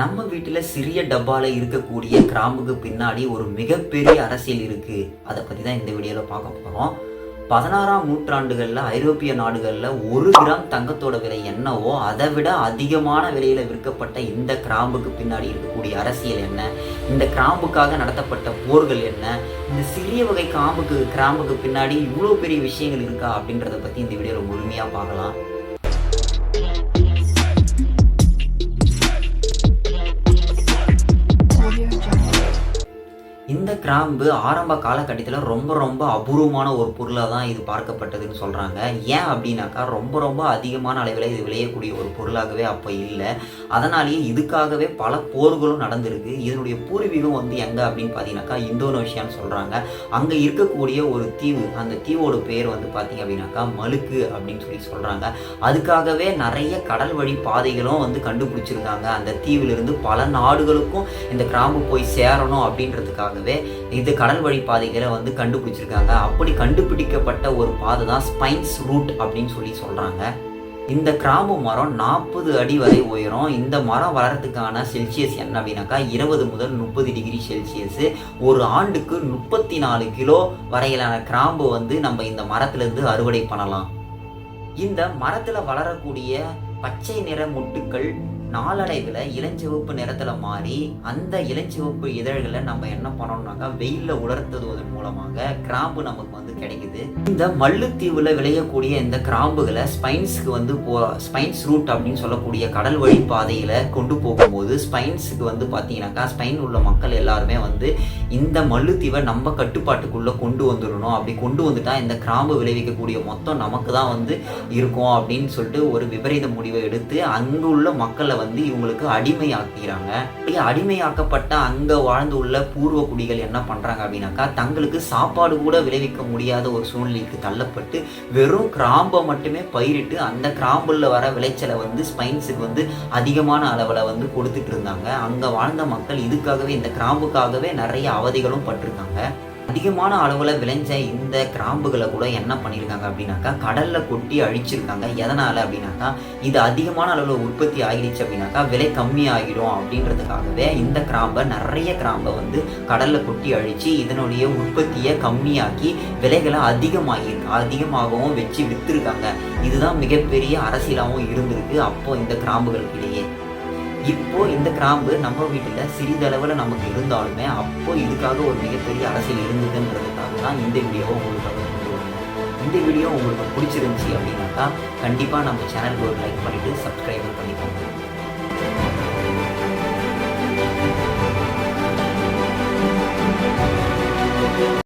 நம்ம வீட்டில் சிறிய டப்பாவில் இருக்கக்கூடிய கிராம்புக்கு பின்னாடி ஒரு மிகப்பெரிய அரசியல் இருக்குது அதை பற்றி தான் இந்த வீடியோவில் பார்க்க போகிறோம் பதினாறாம் நூற்றாண்டுகளில் ஐரோப்பிய நாடுகளில் ஒரு கிராம் தங்கத்தோட விலை என்னவோ அதை விட அதிகமான விலையில் விற்கப்பட்ட இந்த கிராம்புக்கு பின்னாடி இருக்கக்கூடிய அரசியல் என்ன? இந்த கிராம்புக்காக நடத்தப்பட்ட போர்கள் என்ன? இந்த சிறிய வகை கிராம்புக்கு கிராம்புக்கு பின்னாடி இவ்வளோ பெரிய விஷயங்கள் இருக்கா அப்படின்றத பற்றி இந்த வீடியோவில் முழுமையாக பார்க்கலாம். கிராம்பு ஆரம்ப காலகட்டத்தில் ரொம்ப ரொம்ப அபூர்வமான ஒரு பொருளாக தான் இது பார்க்கப்பட்டதுன்னு சொல்கிறாங்க ஏன் அப்படின்னாக்கா ரொம்ப ரொம்ப அதிகமான அளவில் இது விளையக்கூடிய ஒரு பொருளாகவே அப்போ இல்லை. அதனாலேயே இதுக்காகவே பல போர்களும் நடந்திருக்கு. இதனுடைய பூர்வீகம் வந்து எங்கே அப்படின்னு பார்த்தீங்கன்னாக்கா இந்தோனேஷியான்னு சொல்கிறாங்க அங்கே இருக்கக்கூடிய ஒரு தீவு அந்த தீவோட பேர் வந்து பார்த்தீங்க அப்படின்னாக்கா மலுக்கு அப்படின்னு சொல்லி சொல்கிறாங்க அதுக்காகவே நிறைய கடல் வழி பாதைகளும் வந்து கண்டுபிடிச்சிருக்காங்க. அந்த தீவிலிருந்து பல நாடுகளுக்கும் இந்த கிராம்பு போய் சேரணும் அப்படின்றதுக்காகவே இது கடல் வழி பாதைகளை வந்து கண்டுபிடிச்சிருக்காங்க. அப்படி கண்டுபிடிக்கப்பட்ட ஒரு பாதை தான் ஸ்பைன்ஸ் ரூட் அப்படின்னு சொல்லி சொல்கிறாங்க இந்த கிராம்பு மரம் நாற்பது அடி வரை உயரும். இந்த மரம் வளர்றதுக்கான செல்சியஸ் என்ன அப்படின்னாக்கா இருபது முதல் முப்பது டிகிரி செல்சியஸ் ஒரு ஆண்டுக்கு முப்பத்தி நாலு கிலோ வரையிலான கிராம்பு வந்து நம்ம இந்த மரத்துலேருந்து அறுவடை பண்ணலாம். இந்த மரத்தில் வளரக்கூடிய பச்சை நிற முட்டுக்கள் நாளடைவில் இளஞ்சிவப்பு நிறத்தில் மாறி அந்த இளஞ்சிவப்பு இதழ்களை நம்ம என்ன பண்ணணும்னாக்கா வெயிலில் உலர்த்துவதன் மூலமாக கிராம்பு நமக்கு வந்து கிடைக்குது. இந்த மல்லுத்தீவில் விளையக்கூடிய இந்த கிராம்புகளை ஸ்பைன்ஸுக்கு வந்து போ ஸ்பைன்ஸ் ரூட் அப்படின்னு சொல்லக்கூடிய கடல் வழி பாதையில் கொண்டு போகும்போது ஸ்பைன்ஸுக்கு வந்து பார்த்தீங்கன்னாக்கா ஸ்பைன் உள்ள மக்கள் எல்லாருமே வந்து இந்த மல்லுத்தீவை நம்ம கட்டுப்பாட்டுக்குள்ளே கொண்டு வந்துடணும். அப்படி கொண்டு வந்துட்டால் இந்த கிராம்பு விளைவிக்கக்கூடிய மொத்தம் நமக்கு தான் வந்து இருக்கும் அப்படின்னு சொல்லிட்டு ஒரு விபரீத முடிவை எடுத்து அங்கு உள்ள மக்களை வந்து வந்து இவங்களுக்கு அடிமையாக்கிறாங்க அடிமையாக்கப்பட்ட அங்க வாழ்ந்து உள்ள பூர்வ குடிகள் என்ன பண்றாங்க அப்படின்னாக்கா தங்களுக்கு சாப்பாடு கூட விளைவிக்க முடியாத ஒரு சூழ்நிலைக்கு தள்ளப்பட்டு வெறும் கிராம்பை மட்டுமே பயிரிட்டு அந்த கிராம்பில் வர விளைச்சலை வந்து ஸ்பைன்ஸுக்கு வந்து அதிகமான அளவில் வந்து கொடுத்துட்டு இருந்தாங்க. அங்க வாழ்ந்த மக்கள் இதுக்காகவே இந்த கிராம்புக்காகவே நிறைய அவதிகளும் பட்டிருக்காங்க. அதிகமான அளவில் விளைஞ்ச இந்த கிராம்புகளை கூட என்ன பண்ணியிருக்காங்க அப்படின்னாக்கா கடலில் கொட்டி அழிச்சிருக்காங்க. எதனால் அப்படின்னாக்கா இது அதிகமான அளவில் உற்பத்தி ஆகிடுச்சு அப்படின்னாக்கா விலை கம்மியாகிடும் அப்படின்றதுக்காகவே இந்த கிராம்பை நிறைய கிராம்பை வந்து கடலில் கொட்டி அழித்து இதனுடைய உற்பத்தியை கம்மியாக்கி விலைகளை அதிகமாகியிருக்கு அதிகமாகவும் வச்சு விற்றுருக்காங்க இதுதான் மிகப்பெரிய அரசியலாகவும் இருந்திருக்கு. அப்போது இந்த கிராம்புகளுக்கு இடையே இப்போ இந்த கிராம்பு நம்ம வீட்டில் சிறிதளவில் நமக்கு இருந்தாலுமே அப்போ இதுக்காக ஒரு மிகப்பெரிய அரசியல் இருந்ததுன்றதுக்காக தான் இந்த வீடியோவை உங்களுக்கு இந்த வீடியோ உங்களுக்கு பிடிச்சிருந்துச்சி அப்படின்னாக்கா கண்டிப்பாக நம்ம சேனலுக்கு ஒரு லைக் பண்ணிவிட்டு சப்ஸ்கிரைபர் பண்ணிக்கோங்க.